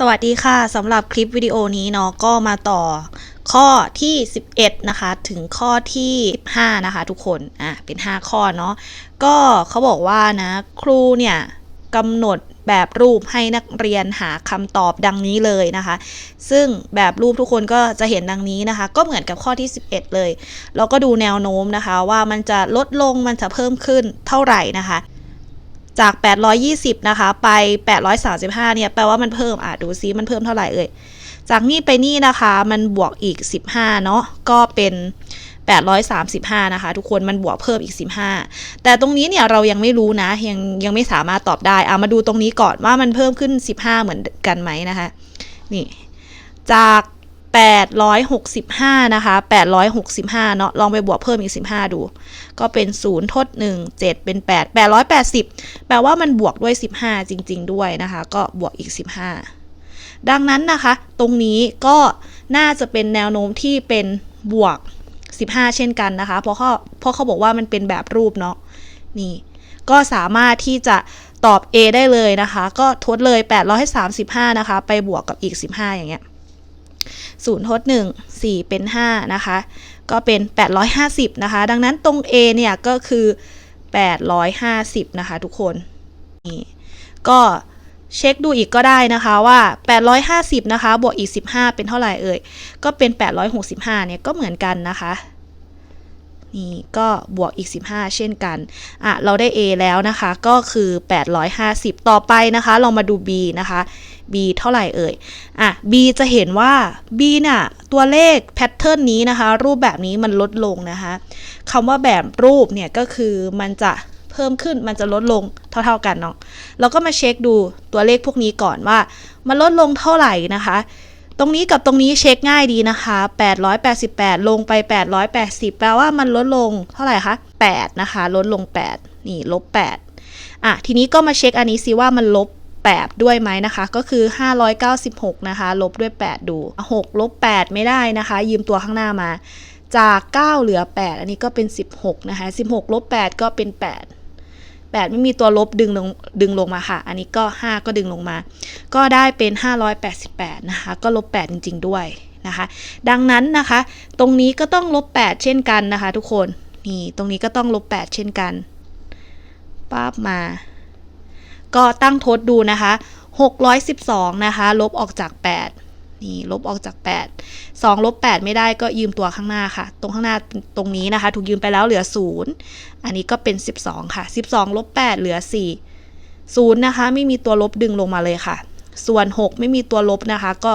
สวัสดีค่ะสำหรับคลิปวิดีโอนี้เนาะก็มาต่อข้อที่ 11 นะคะ ถึงข้อที่5นะคะ ทุกคนอะเป็น 5 ข้อเนาะก็เขาบอกว่านะครูเนี่ยกำหนดแบบรูปให้นักเรียนหาคำตอบดังนี้เลยนะคะ ซึ่งแบบรูปทุกคนก็จะเห็นดังนี้นะคะ ก็เหมือนกับข้อที่ 11 เลยเราก็ดูแนวโน้มนะคะ ว่ามันจะลดลงมันจะเพิ่มขึ้นเท่าไหร่นะคะ จาก 820 นะคะ ไป 835 เนี่ย แปลว่ามันเพิ่ม อะ ดูซิ มันเพิ่มเท่าไหร่เอ่ย จากนี่ไปนี่นะคะ มันบวกอีก 15 เนาะ ก็เป็น 835 นะคะ ทุกคน มันบวกเพิ่มอีก 15 แต่ตรงนี้เนี่ยเรายังไม่รู้นะ ยังยังไม่สามารถตอบได้ อะ มาดูตรงนี้ก่อนว่ามันเพิ่มขึ้น 15 เหมือนกันไหมนะคะ นี่ จาก 865 นะคะ 865 เนาะลองไปบวกเพิ่มอีก 15 ดู ก็เป็น 0 ทด 1 7 เป็น 8 880 แปลว่ามันบวกด้วย 15 จริง ๆ ด้วยนะคะ ก็บวกอีก 15 ดังนั้นนะคะ ตรงนี้ก็น่าจะเป็นแนวโน้มที่เป็นบวก 15 เช่นกันนะคะ เพราะเขาเพราะเขาบอกว่ามันเป็นแบบรูปเนาะ นี่ ก็สามารถที่จะตอบ A ได้เลยนะคะ ก็ทดเลย 835 นะคะ ไปบวกกับอีก 15 อย่างเงี้ย 0ทด1 4 เป็น 5 นะคะ ก็เป็น 850 นะคะ ดังนั้นตรง A เนี่ย ก็คือ 850 นะคะ ทุกคนนี่ก็เช็คดูอีกก็ได้นะคะว่า 850 นะคะ บวกอีก 15 เป็นเท่าไหร่เอ่ย ก็เป็น 865 เนี่ย ก็เหมือนกันนะคะ นี่ก็บวกอีก 15 เช่นกันอะเราได้ A แล้วนะคะก็คือ 850 ต่อไปนะคะ เรามาดู B นะคะ B เท่าไหร่เอ่ยอะ B จะเห็นว่า B น่ะตัวเลขแพทเทิร์นนี้นะคะ รูปแบบนี้มันลดลงนะคะคำว่าแบบรูปเนี่ยก็คือมันจะเพิ่มขึ้นมันจะลดลงเท่า ๆกันเนาะเราก็มาเช็คดูตัวเลขพวกนี้ก่อนว่า มันลดลงเท่าไหร่นะคะ ตรงนี้กับตรงนี้เช็คง่ายดีนะคะ 888 ลงไป 880 แปลว่ามันลดลงเท่าไหร่คะ 8 นะคะ ลดลง 8 นี่ ลบ 8 อะ ทีนี้ก็มาเช็คอันนี้ซิว่ามันลบ 8 ด้วยไหมนะคะ ก็คือ 596 นะคะ ลบด้วย 8 ดู 6 ลบ 8 ไม่ได้นะคะ ยืมตัวข้างหน้ามา จาก 9 เหลือ 8 อันนี้ก็เป็น 16 นะคะ 16 ลบ 8 ก็เป็น 8 8 ไม่มีตัวลบดึงลงดึงลงมาค่ะ อันนี้ก็ 5 ก็ดึงลงมา ก็ได้เป็น 588 นะคะ ก็ลบ 8 จริง ๆ ด้วยนะคะ ดังนั้นนะคะ ตรงนี้ก็ต้องลบ 8 เช่นกันนะคะ ทุกคน นี่ ตรงนี้ก็ต้องลบ 8 เช่นกันป้าบมา ก็ตั้งทดดูนะคะ 612 นะคะ ลบออกจาก 8 นี่ลบออกจาก 8 2ลบ8ไม่ได้ก็ยืมตัวข้างหน้าค่ะ ตรงข้างหน้าตรงนี้นะคะ ถูกยืมไปแล้วเหลือ 0 อันนี้ก็เป็น 12 ค่ะ 12ลบ8เหลือ 4 0 นะคะ ไม่มีตัวลบดึงลงมาเลยค่ะ ส่วน 6 ไม่มีตัวลบนะคะ ก็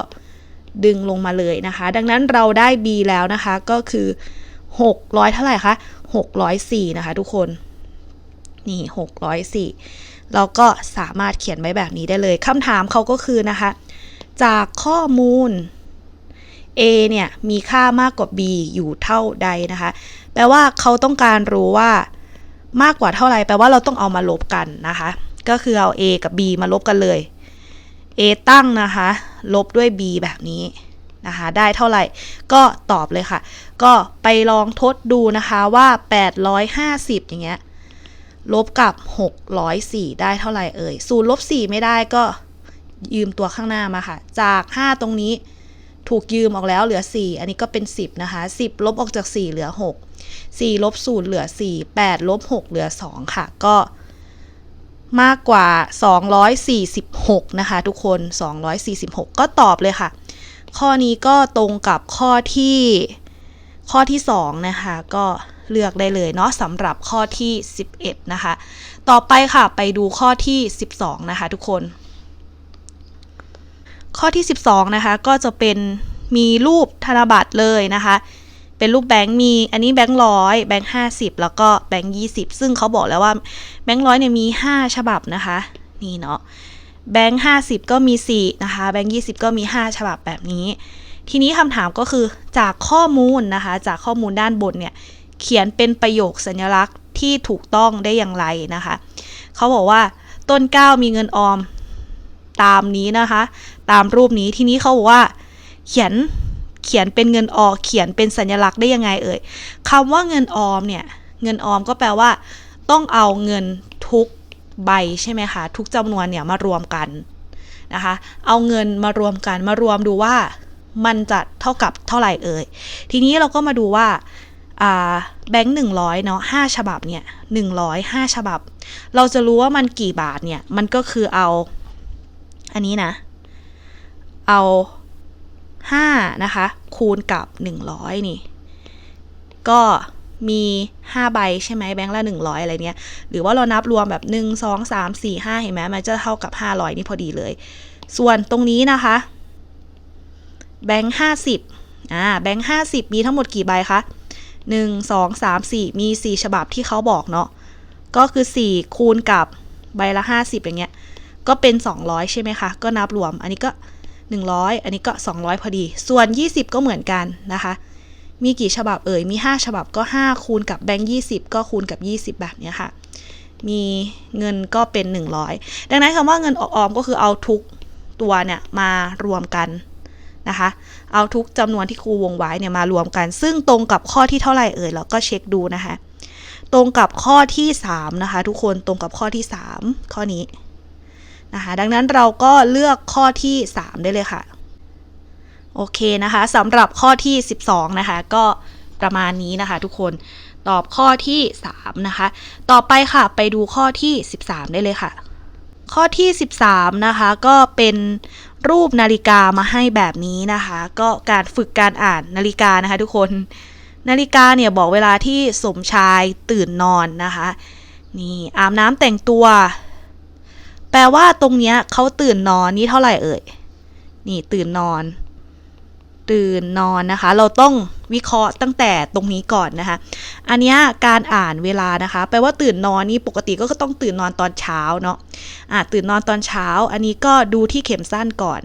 ดึงลงมาเลยนะคะ ดังนั้นเราได้ b แล้วนะคะก็คือ 600 เท่าไหร่คะ604 นะคะ ทุกคน นี่ 604เราก็สามารถเขียนไว้แบบนี้ได้เลยคำถามเขาก็คือนะคะ จากข้อมูล A เนี่ยมีค่ามากกว่า B อยู่เท่าใดนะคะ แปลว่าเขาต้องการรู้ว่ามากกว่าเท่าไหร่แปลว่าเราต้องเอามาลบกันนะคะ ก็คือเอา A กับ B มาลบกันเลย A ตั้งนะคะ ลบด้วย B แบบนี้นะคะ ได้เท่าไหร่ก็ตอบเลยค่ะ ก็ไปลองทดดูนะคะว่า 850 อย่างเงี้ยลบกับ 604 ได้เท่าไหร่เอ่ย0ลบ 4 ไม่ได้ก็ ยืมตัวข้างหน้ามาค่ะ จาก 5 ตรงนี้ถูกยืมออกแล้วเหลือ 4 อันนี้ก็เป็น 10 นะคะ 10 ลบออกจาก 4 เหลือ 6 4 ลบ0เหลือ 4 8 ลบ 6 เหลือ 2 ค่ะ ก็มากกว่า 246 นะคะ ทุกคน 246 ก็ตอบเลยค่ะ ข้อนี้ก็ตรงกับข้อที่ข้อที่ 2 นะคะ ก็เลือกได้เลยเนาะสำหรับข้อที่ 11 นะคะ ต่อไปค่ะไปดูข้อที่ 12 นะคะ ทุกคน ข้อที่ 12 นะคะ ก็จะเป็นมีรูปธนบัตรเลยนะคะ เป็นรูปแบงค์มีอันนี้แบงค์ร้อยแบงค์ห้าสิบแล้วก็แบงค์ยี่สิบซึ่งเขาบอกแล้วว่าแบงค์ร้อยเนี่ยมี 5 ฉบับนะคะ นี่เนาะแบงค์ห้าสิบก็มี 4 นะคะ แบงค์ยี่สิบก็มี 5 ฉบับแบบนี้ ทีนี้คำถามก็คือจากข้อมูลนะคะ จากข้อมูลด้านบนเนี่ย เขียนเป็นประโยคสัญลักษณ์ที่ถูกต้องได้อย่างไรนะคะ เขาบอกว่าต้นก้าวมีเงินออมตามนี้นะคะ ตามรูปนี้ทีนี้เขาบอกว่า เขียนเขียนเป็นเงินออมเขียนเป็นสัญลักษณ์ได้ยังไงเอ่ยคำว่าเงินออมเนี่ยเงินออมก็แปลว่า ต้องเอาเงินทุกใบใช่ไหมคะทุกจำนวนเนี่ยมารวมกันนะคะเอาเงินมารวมกันมารวมดูว่ามันจะเท่ากับเท่าไหร่เอ่ย ทีนี้เราก็มาดูว่าแบงค์หนึ่งร้อยเนาะห้าฉบับเนี่ยหนึ่งร้อยห้าฉบับ เราจะรู้ว่ามันกี่บาทเนี่ย มันก็คือเอา อันนี้นะ เอาห้านะคะ คูณกับหนึ่งร้อยนี่ ก็มี 5 ใบใช่ไหมแบงค์ละ 100 อะไรเนี้ย หรือว่าเรานับรวมแบบ 1 2 3 4 5 เห็นไหมมันจะเท่ากับ 500 นี่พอดีเลย ส่วนตรงนี้นะคะ แบงค์50อ่าแบงค์50 มีทั้งหมดกี่ใบคะ 1 2 3 4 มี 4 ฉบับที่เขาบอกเนาะก็คือ 4 คูณกับใบละ 50 อย่างเงี้ย ก็เป็น 200 ใช่ไหมคะ ก็นับรวม อันนี้ก็ 100 อันนี้ก็ 200 พอดี ส่วน 20 ก็เหมือนกันนะคะ มีกี่ฉบับเอ่ย มี 5 ฉบับก็ 5 คูณกับแบงค์20 ก็คูณกับ 20 แบบนี้ค่ะ มีเงินก็เป็น 100 ดังนั้นคำว่าเงินออมก็คือเอาทุกตัวเนี่ยมารวมกันนะคะ เอาทุกจำนวนที่ครูวงไว้เนี่ยมารวมกัน ซึ่งตรงกับข้อที่เท่าไหร่เอ่ยเราก็เช็คดูนะคะ ตรงกับข้อที่3นะคะทุกคนตรงกับข้อที่ 3 ข้อนี้ นะคะดังนั้นเราก็เลือกข้อที่ 3 ได้เลยค่ะ โอเคนะคะสำหรับข้อที่ 12 นะคะ ก็ประมาณนี้นะคะ ทุกคนตอบข้อที่ 3 นะคะ ต่อไปค่ะไปดูข้อที่ 13 ได้เลยค่ะ ข้อที่ 13 นะคะ ก็เป็นรูปนาฬิกามาให้แบบนี้นะคะ ก็การฝึกการอ่านนาฬิกานะคะ ทุกคน นาฬิกาเนี่ยบอกเวลาที่สมชายตื่นนอนนะคะ นี่อาบน้ำแต่งตัว แปลว่าตรงเนี้ยเขาตื่นนอนนี่เท่าไหร่เอ่ย นี่ตื่นนอน ตื่นนอนนะคะ เราต้องวิเคราะห์ตั้งแต่ตรงนี้ก่อนนะคะ อันนี้การอ่านเวลานะคะ แปลว่าตื่นนอนนี่ปกติก็ต้องตื่นนอนตอนเช้าเนาะอะตื่นนอนตอนเช้า อันนี้ก็ดูที่เข็มสั้นก่อน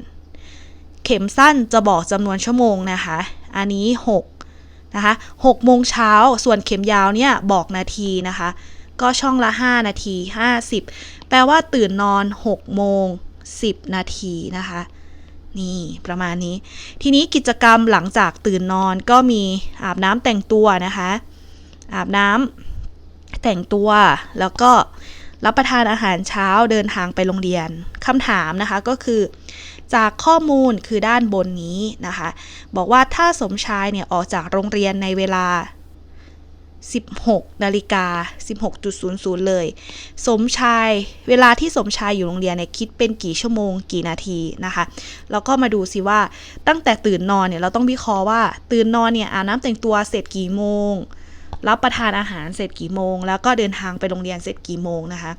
เข็มสั้นจะบอกจำนวนชั่วโมงนะคะ อันนี้6นะคะ6โมงเช้าส่วนเข็มยาวเนี่ยบอกนาทีนะคะ ก็ช่องละ 5 นาที 50 แปลว่าตื่นนอน 6 โมง 10 นาทีนะคะ นี่ประมาณนี้ ทีนี้กิจกรรมหลังจากตื่นนอนก็มีอาบน้ำแต่งตัวนะคะ อาบน้ำแต่งตัวแล้วก็รับประทานอาหารเช้าเดินทางไปโรงเรียนคำถามนะคะก็คือ จากข้อมูลคือด้านบนนี้นะคะ บอกว่าถ้าสมชายเนี่ยออกจากโรงเรียนในเวลา 16นาฬิกา16.00 เลย สมชายเวลาที่สมชายอยู่โรงเรียนเนี่ยคิดเป็นกี่ชั่วโมงกี่นาทีนะคะ แล้วก็มาดูสิว่าตั้งแต่ตื่นนอนเนี่ยเราต้องวิเคราะห์ว่าตื่นนอนเนี่ยอาบน้ำแต่งตัวเสร็จกี่โมง รับประทานอาหารเสร็จกี่โมง แล้วก็เดินทางไปโรงเรียนเสร็จกี่โมงนะคะ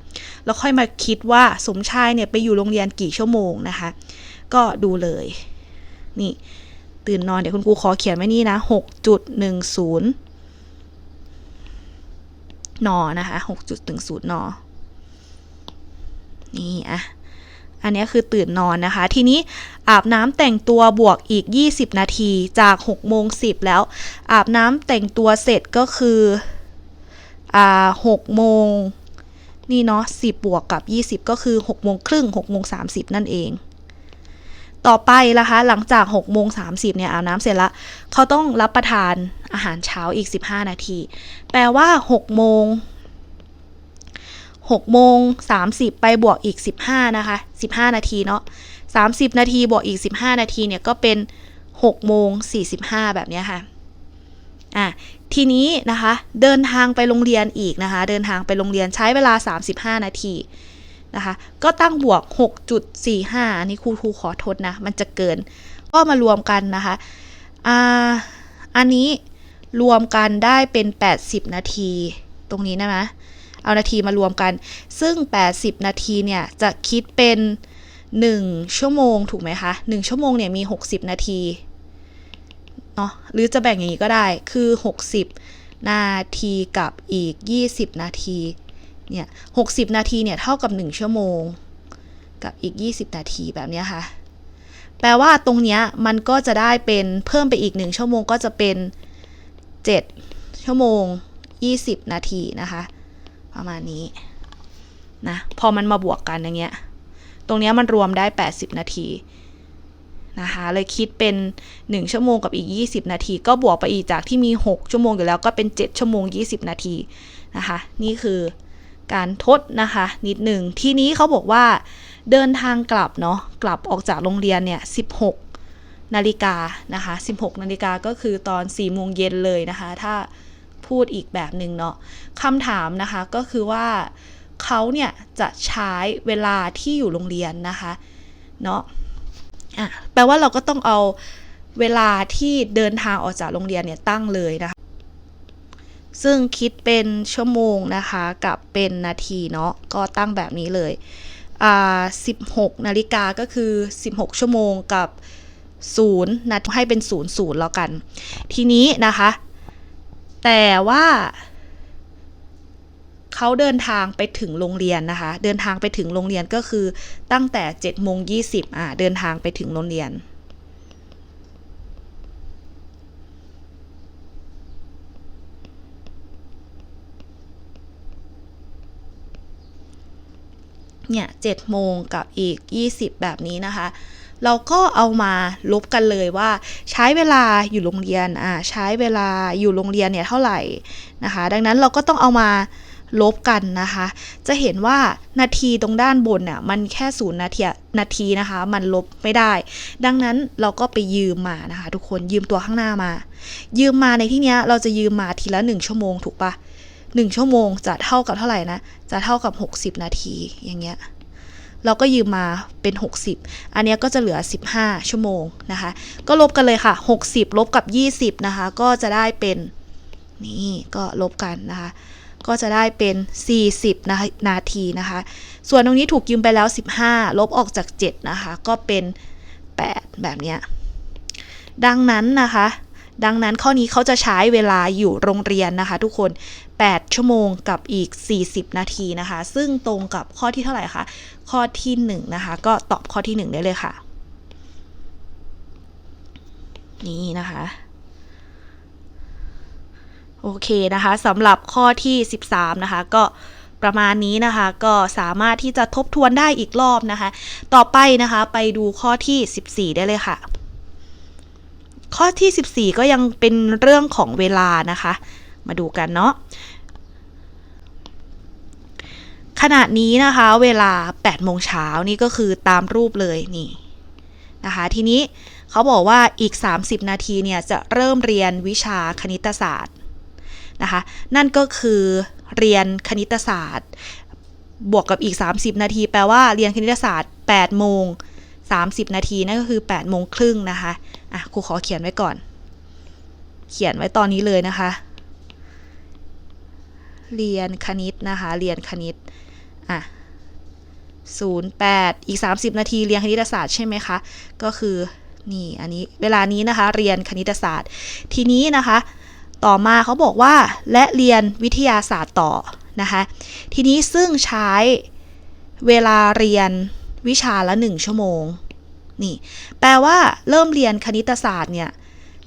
แล้วค่อยมาคิดว่าสมชายเนี่ยไปอยู่โรงเรียนกี่ชั่วโมงนะคะ ก็ดูเลยนี่ตื่นนอนเดี๋ยวคุณครูขอเขียนไว้นี่นะ6.10 นอนะคะหกจุดถึงศูนย์นอนี่อะอันนี้คือตื่นนอนนะคะ ทีนี้อาบน้ำแต่งตัวบวกอีก 20 นาทีจาก6โมง10 แล้ว อาบน้ำแต่งตัวเสร็จก็คืออ่า6โมงนี่เนาะ10 บวกกับ 20 ก็คือ6โมงครึ่ง6โมง30 นั่นเอง ต่อไปนะคะ หลังจาก6โมง30เนี่ยอาบน้ำเสร็จละเขาต้องรับประทานอาหารเช้าอีก 15 นาที แปลว่า6โมง6โมง30ไปบวกอีก15นะคะ15นาทีเนาะ30นาทีบวกอีก15นาทีเนี่ยก็เป็น6โมง45แบบนี้ค่ะอะทีนี้นะคะเดินทางไปโรงเรียนอีกนะคะ เดินทางไปโรงเรียนใช้เวลา35นาที นะคะ ก็ตั้งบวก 6.45 อันนี้ครูครูขอโทษนะ มันจะเกิน ก็มารวมกันนะคะอ่าอันนี้รวมกันได้เป็น 80 นาที ตรงนี้นะมะเอานาทีมารวมกัน ซึ่ง 80 นาทีเนี่ยจะคิดเป็น 1 ชั่วโมงถูกไหมคะ 1 ชั่วโมงเนี่ยมี 60 นาทีเนาะหรือจะแบ่งอย่างนี้ก็ได้คือ 60 นาทีกับอีก 20 นาที เนี่ย60นาทีเนี่ยเท่ากับ 1 ชั่วโมง กับอีก 20 นาทีแบบนี้ค่ะ แปลว่าตรงเนี้ยมันก็จะได้เป็นเพิ่มไปอีก 1 ชั่วโมงก็จะเป็น 7 ชั่วโมง 20 นาทีนะคะ ประมาณนี้นะพอมันมาบวกกันอย่างเงี้ย ตรงเนี้ยมันรวมได้ 80 นาทีนะคะเลยคิดเป็น 1 ชั่วโมงกับอีก 20 นาที ก็บวกไปอีกจากที่มี 6 ชั่วโมงอยู่แล้วก็เป็น 7 ชั่วโมง 20 นาทีนะคะ นี่คือ การทดนะคะนิดหนึ่งทีนี้เขาบอกว่า เดินทางกลับเนาะกลับออกจากโรงเรียนเนี่ย 16นาฬิกานะคะ 16นาฬิกาก็คือตอน4โมงเย็นเลยนะคะ ถ้าพูดอีกแบบหนึ่งเนาะคำถามนะคะก็คือว่าเขาเนี่ยจะใช้เวลาที่อยู่โรงเรียนนะคะเนาะอะแปลว่าเราก็ต้องเอาเวลาที่เดินทางออกจากโรงเรียนเนี่ยตั้งเลยนะคะ ซึ่งคิดเป็นชั่วโมงนะคะกับเป็นนาทีเนาะก็ตั้งแบบนี้เลยอ่า16 นาฬิกาก็คือ 16 ชั่วโมงกับ0นาทีให้เป็น0 0แล้วกัน ทีนี้นะคะ แต่ว่า เขาเดินทางไปถึงโรงเรียนนะคะ เดินทางไปถึงโรงเรียนก็คือตั้งแต่7โมง20อ่าเดินทางไปถึงโรงเรียน เนี่ย7โมงกับอีก 20 แบบนี้นะคะ เราก็เอามาลบกันเลยว่า ใช้เวลาอยู่โรงเรียนอ่าใช้เวลาอยู่โรงเรียนเนี่ยเท่าไหร่นะคะ ดังนั้นเราก็ต้องเอามาลบกันนะคะ จะเห็นว่านาทีตรงด้านบนเนี่ยมันแค่ศูนย์นาทีนาทีนะคะ มันลบไม่ได้ ดังนั้นเราก็ไปยืมมานะคะ ทุกคนยืมตัวข้างหน้ามา ยืมมาในที่เนี้ยเราจะยืมมาทีละ1ชั่วโมงถูกปะ หนึ่งชั่วโมงจะเท่ากับเท่าไหร่นะ จะเท่ากับ 60 นาทีอย่างเงี้ยเราก็ยืมมาเป็น 60 อันนี้ก็จะเหลือ 15 ชั่วโมงนะคะ ก็ลบกันเลยค่ะ 60 ลบกับ 20 นะคะ ก็จะได้เป็นนี่ก็ลบกันนะคะ ก็จะได้เป็น 40นานาทีนะคะ ส่วนตรงนี้ถูกยืมไปแล้ว 15 ลบออกจาก 7 นะคะ ก็เป็น 8 แบบเนี้ย ดังนั้นนะคะ ดังนั้นข้อนี้เขาจะใช้เวลาอยู่โรงเรียนนะคะ ทุกคน 8 ชั่วโมงกับอีก 40 นาทีนะคะ ซึ่งตรงกับข้อที่เท่าไหร่คะ ข้อที่ 1 นะคะ ก็ตอบข้อที่ 1 ได้เลยค่ะ นี่นะคะโอเคนะคะสำหรับข้อที่ 13 นะคะ ก็ประมาณนี้นะคะ ก็สามารถที่จะทบทวนได้อีกรอบนะคะ ต่อไปนะคะไปดูข้อที่ 14 ได้เลยค่ะ ข้อที่ 14 ก็ยังเป็นเรื่องของเวลานะคะ มาดูกันเนาะขณะนี้นะคะเวลา8โมงเช้านี่ก็คือตามรูปเลยนี่นะคะทีนี้เขาบอกว่าอีก 30 นาทีเนี่ยจะเริ่มเรียนวิชาคณิตศาสตร์นะคะนั่นก็คือเรียนคณิตศาสตร์ บวกกับอีก 30 นาที แปลว่าเรียนคณิตศาสตร์8โมง30 นาทีนั่นก็คือ8โมงครึ่งนะคะอะครูขอเขียนไว้ก่อน เขียนไว้ตอนนี้เลยนะคะ เรียนคณิตนะคะ เรียนคณิต อะ08อีก 30 นาทีเรียนคณิตศาสตร์ใช่ไหมคะ ก็คือ นี่ อันนี้ เวลานี้นะคะ เรียนคณิตศาสตร์ ทีนี้นะคะ ต่อมาเขาบอกว่า และเรียนวิทยาศาสตร์ต่อนะคะ ทีนี้ซึ่งใช้เวลาเรียนวิชาละ 1 ชั่วโมง นี่ แปลว่าเริ่มเรียนคณิตศาสตร์เนี่ย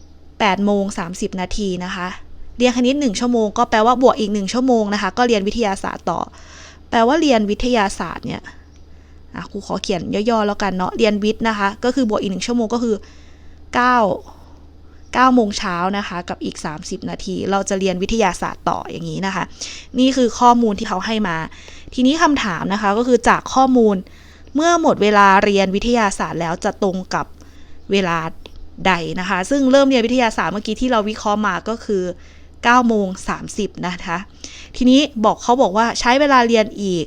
8โมง30 นาทีนะคะ เรียนคณิต 1 ชั่วโมงก็แปลว่าบวกอีก 1 ชั่วโมงนะคะ ก็เรียนวิทยาศาสตร์ต่อ แปลว่าเรียนวิทยาศาสตร์เนี่ยอะครูขอเขียนย่อๆแล้วกันเนาะ เรียนวิทย์นะคะ ก็คือบวกอีก 1 ชั่วโมงก็คือ 9 9โมงเช้านะคะ กับอีก 30 นาที เราจะเรียนวิทยาศาสตร์ต่ออย่างนี้นะคะ นี่คือข้อมูลที่เขาให้มา ทีนี้คำถามนะคะก็คือจากข้อมูลเมื่อหมดเวลาเรียนวิทยาศาสตร์แล้วจะตรงกับเวลาใดนะคะ ซึ่งเริ่มเรียนวิทยาศาสตร์เมื่อกี้ที่เราวิเคราะห์มาก็คือ 9โมง30 นะคะ ทีนี้บอกเขาบอกว่าใช้เวลาเรียนอีก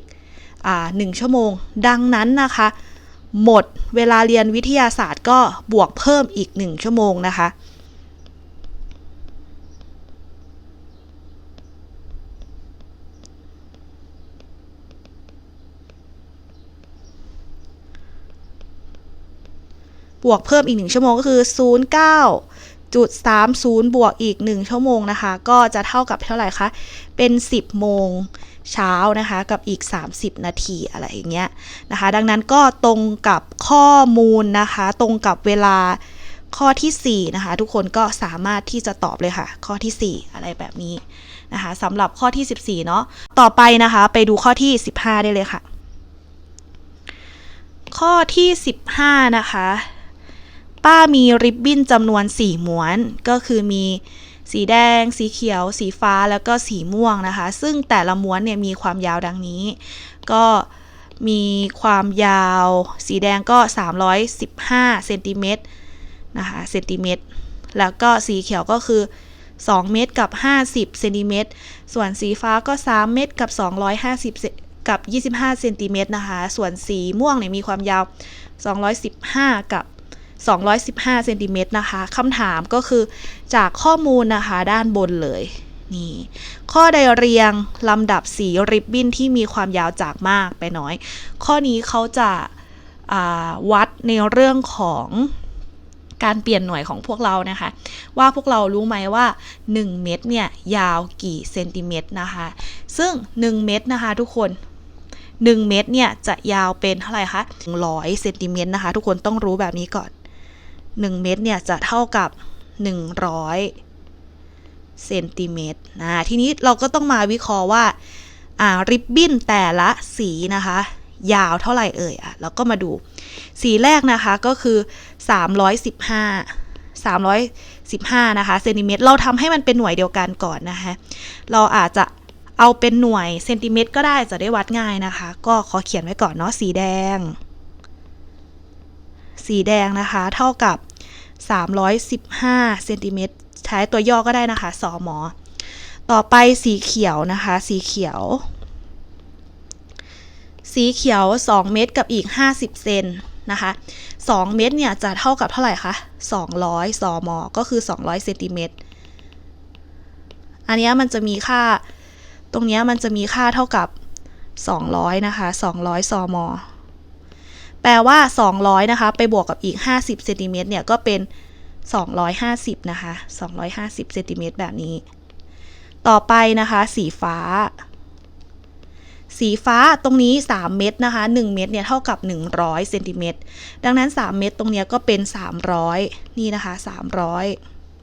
อ่า1ชั่วโมง ดังนั้นนะคะ หมดเวลาเรียนวิทยาศาสตร์ก็บวกเพิ่มอีก 1 ชั่วโมงนะคะบวกเพิ่มอีก 1 ชั่วโมงก็คือ 09 ด30 บวกอีก 1 ชั่วโมงนะคะ ก็จะเท่ากับเท่าไหร่คะ เป็น 10 โมงเช้านะคะ กับอีก 30 นาทีอะไรอย่างเงี้ยนะคะ ดังนั้นก็ตรงกับข้อมูลนะคะ ตรงกับเวลาข้อที่ 4 นะคะ ทุกคนก็สามารถที่จะตอบเลยค่ะ ข้อที่ 4 อะไรแบบนี้นะคะสำหรับข้อที่ 14 เนาะต่อไปนะคะ ไปดูข้อที่ 15 ได้เลยค่ะ ข้อที่ 15 นะคะ ป้ามีริบบิ้นจำนวน 4 ม้วน ก็คือมีสีแดง สีเขียว สีฟ้าแล้วก็สีม่วงนะคะ ซึ่งแต่ละม้วนเนี่ยมีความยาวดังนี้ ก็มีความยาว สีแดงก็ 315เซนติเมตรนะคะเซนติเมตรแล้วก็สีเขียวก็คือ 2 เมตรกับ 50เซนติเมตรส่วนสีฟ้าก็ 3 เมตรกับ 250เซกับ 25เซนติเมตรนะคะ ส่วนสีม่วงเนี่ยมีความยาว 215 กับ 215เซนติเมตรนะคะคำถามก็คือจากข้อมูลนะคะด้านบนเลยนี่ข้อใดเรียงลำดับสีริบบิ้นที่มีความยาวจากมากไปน้อย ข้อนี้เขาจะาวัดในเรื่องของการเปลี่ยนหน่วยของพวกเรานะคะ ว่าพวกเรารู้ไหมว่า 1 เม็ดเนี่ยยาวกี่เซนติเมตรนะคะ ซึ่ง 1 เม็ดนะคะทุกคน 1 เม็ดเนี่ยจะยาวเป็นเท่าไหร่คะ100เซนติเมตรนะคะ ทุกคนต้องรู้แบบนี้ก่อน 1 เม็ดเนี่ยจะเท่ากับ 100 เซนติเมตรนะทีนี้เราก็ต้องมาวิเคราะห์ว่าอ่าริบบิ้นแต่ละสีนะคะ ยาวเท่าไหร่เอ่ยอะเราก็มาดู สีแรกนะคะก็คือ 315 315 นะคะเซนติเมตรเราทำให้มันเป็นหน่วยเดียวกันก่อนนะคะ เราอาจจะเอาเป็นหน่วยเซนติเมตรก็ได้จะได้วัดง่ายนะคะ ก็ขอเขียนไว้ก่อนเนาะสีแดง สีแดงนะคะ เท่ากับ 315เซนติเมตรใช้ตัวย่อก็ได้นะคะสอมอ ต่อไปสีเขียวนะคะ สีเขียว สีเขียว 2 เม็ดกับอีก 50 เซนนะคะ 2 เม็ดเนี่ยจะเท่ากับเท่าไหร่คะ 200สมก็คือ 200เซนติเมตร อันนี้มันจะมีค่า ตรงนี้มันจะมีค่าเท่ากับ 200 นะคะ 200สม แปลว่า 200 นะคะ ไปบวกกับอีก 50เซนติเมตรเนี่ย ก็เป็น 250 นะคะ 250เซนติเมตรแบบนี้ ต่อไปนะคะ สีฟ้า สีฟ้าตรงนี้ 3 เม็ดนะคะ 1 เม็ดเนี่ยเท่ากับ 100เซนติเมตรดังนั้น 3 เม็ดตรงเนี้ยก็เป็น 300 นี่นะคะ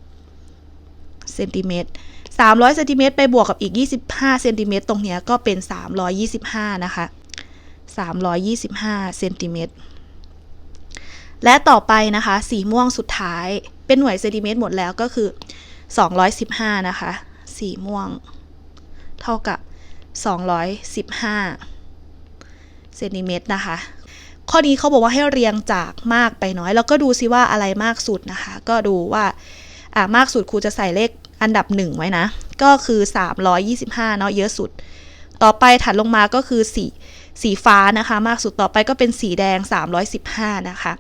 300เซนติเมตร300เซนติเมตรไปบวกกับอีก 25เซนติเมตรตรงเนี้ยก็เป็น 325 นะคะ 325เซนติเมตรและต่อไปนะคะ สีม่วงสุดท้ายเป็นหน่วยเซนติเมตรหมดแล้วก็คือ 215 นะคะ สีม่วง เท่ากับ 215เซนติเมตรนะคะ ข้อนี้เขาบอกว่าให้เรียงจากมากไปน้อย แล้วก็ดูซิว่าอะไรมากสุดนะคะ ก็ดูว่าอ่ามากสุดครูจะใส่เลขอันดับหนึ่งไว้นะ ก็คือ 325 เนาะเยอะสุด ต่อไปถัดลงมาก็คือ สีฟ้านะคะ มากสุดต่อไปก็เป็นสีแดง 315 นะคะ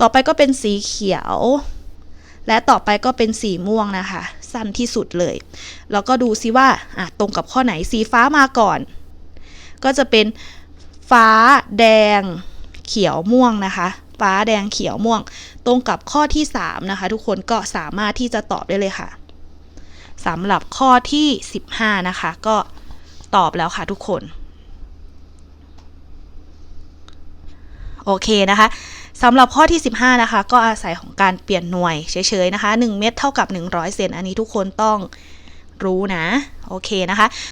ต่อไปก็เป็นสีเขียว และต่อไปก็เป็นสีม่วงนะคะ สั้นที่สุดเลย แล้วก็ดูซิว่าตรงกับข้อไหนสีฟ้ามาก่อน ก็จะเป็นฟ้าแดงเขียวม่วงนะคะ ฟ้าแดงเขียวม่วง ตรงกับข้อที่ 3 นะคะ ทุกคนก็สามารถที่จะตอบได้เลยค่ะสำหรับข้อที่ 15 นะคะ ก็ตอบแล้วค่ะทุกคน โอเคนะคะสำหรับข้อที่ 15 นะคะ ก็อาศัยของการเปลี่ยนหน่วยเฉยๆนะคะ 1 เม็ดเท่ากับ 100 เซน อันนี้ทุกคนต้องรู้นะ โอเคนะคะ